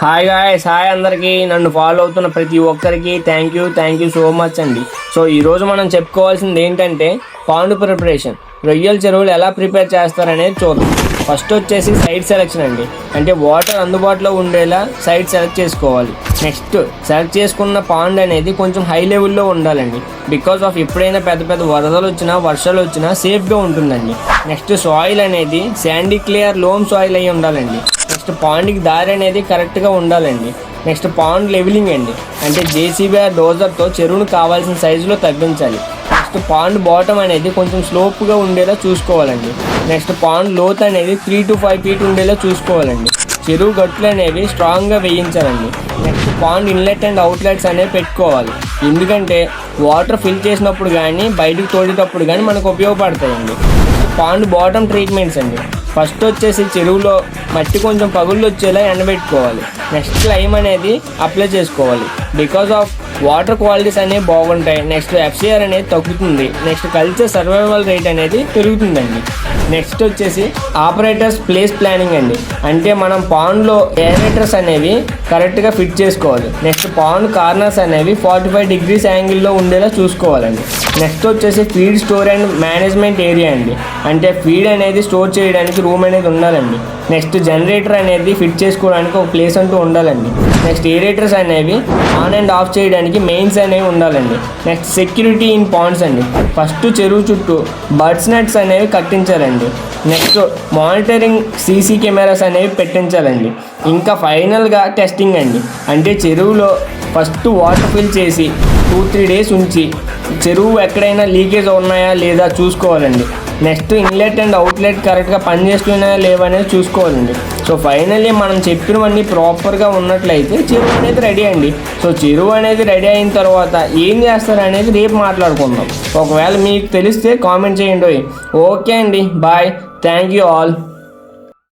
Hi guys hi అందరికీ. నన్ను follow అవుతున్న ప్రతి ఒక్కరికి thank you thank you so much అండి. సో ఈరోజు మనం చెప్పుకోవాల్సింది ఏంటంటే పాండు ప్రిపరేషన్ రొయ్యల చెరువులు ఎలా ప్రిపేర్ చేస్తారనేది చూద్దాం. ఫస్ట్ వచ్చేసి సైట్ సెలెక్షన్ అండి. అంటే వాటర్ అందుబాటులో ఉండేలా సైట్ సెలెక్ట్ చేసుకోవాలి. నెక్స్ట్ సెలెక్ట్ చేసుకున్న పాండ్ అనేది కొంచెం హై లెవెల్లో ఉండాలండి. బికాస్ ఆఫ్ ఎప్పుడైనా పెద్ద పెద్ద వరదలు వచ్చినా వర్షాలు వచ్చినా సేఫ్గా ఉంటుందండి. నెక్స్ట్ సాయిల్ అనేది శాండీ క్లియర్ లోమ్ సాయిల్ అయి ఉండాలండి. నెక్స్ట్ పాండ్కి దారి అనేది కరెక్ట్గా ఉండాలండి. నెక్స్ట్ పాండ్ లెవెలింగ్ అండి. అంటే జేసీబీ డోజర్తో చెరువును కావాల్సిన సైజులో తగ్గించాలి. నెక్స్ట్ పాండ్ బాటమ్ అనేది కొంచెం స్లోప్గా ఉండేలా చూసుకోవాలండి. నెక్స్ట్ పాండ్ లోత్ అనేది త్రీ టు ఫైవ్ ఫీట్ ఉండేలా చూసుకోవాలండి. చెరువు గట్లు అనేవి స్ట్రాంగ్గా వేయించాలండి. Next pond inlet and outlets అనేవి పెట్టుకోవాలి. ఎందుకంటే వాటర్ ఫిల్ చేసినప్పుడు కానీ బయటకు తోడేటప్పుడు కానీ మనకు ఉపయోగపడతాయండి. పాండ్ బాటమ్ ట్రీట్మెంట్స్ అండి. ఫస్ట్ వచ్చేసి చెరువులో మట్టి కొంచెం పగుళ్ళు వచ్చేలా ఎండబెట్టుకోవాలి. నెక్స్ట్ క్లైమ్ అనేది అప్లై చేసుకోవాలి. బికాస్ ఆఫ్ వాటర్ క్వాలిటీస్ అనేవి బాగుంటాయి. నెక్స్ట్ ఎఫ్సిఆర్ అనేది తగ్గుతుంది. నెక్స్ట్ కల్చర్ సర్వైవల్ రేట్ అనేది పెరుగుతుందండి. నెక్స్ట్ వచ్చేసి ఆపరేటర్స్ ప్లేస్ ప్లానింగ్ అండి. అంటే మనం పాన్లో ఎయిరేటర్స్ అనేవి కరెక్ట్గా ఫిట్ చేసుకోవాలి. నెక్స్ట్ పాన్ కార్నర్స్ అనేవి ఫార్టీ ఫైవ్ డిగ్రీస్ యాంగిల్లో ఉండేలా చూసుకోవాలండి. నెక్స్ట్ వచ్చేసి feed store and management area అండి. అంటే ఫీడ్ అనేది స్టోర్ చేయడానికి రూమ్ అనేది ఉండాలండి. నెక్స్ట్ జనరేటర్ అనేది ఫిట్ చేసుకోవడానికి ఒక ప్లేస్ అంటూ ఉండాలండి. నెక్స్ట్ ఏరేటర్స్ అనేవి ఆన్ అండ్ ఆఫ్ చేయడానికి మెయిన్స్ అనేవి ఉండాలండి. నెక్స్ట్ సెక్యూరిటీ ఇన్ పాండ్స్ అండి. ఫస్ట్ చెరువు చుట్టూ బర్డ్స్ నెట్స్ అనేవి కట్టించాలండి. నెక్స్ట్ మానిటరింగ్ సీసీ కెమెరాస్ అనేవి పెట్టించాలండి. ఇంకా ఫైనల్గా టెస్టింగ్ అండి. అంటే చెరువులో ఫస్ట్ వాటర్ ఫిల్ చేసి టూ త్రీ డేస్ ఉంచి చెరువు ఎక్కడైనా లీకేజ్ ఉన్నాయా లేదా చూసుకోవాలండి. నెక్స్ట్ ఇన్లెట్ అండ్ అవుట్లెట్ కరెక్ట్గా పనిచేస్తున్నాయా లేవనేది చూసుకోవాలండి. సో ఫైనల్లీ మనం చెప్పినవన్నీ ప్రాపర్గా ఉన్నట్లయితే చెరువు అనేది రెడీ అండి. సో చెరువు అనేది రెడీ అయిన తర్వాత ఏం చేస్తారు అనేది రేపు మాట్లాడుకుందాం. ఒకవేళ మీకు తెలిస్తే కామెంట్ చేయండి ఓకే అండి. బాయ్. Thank you all.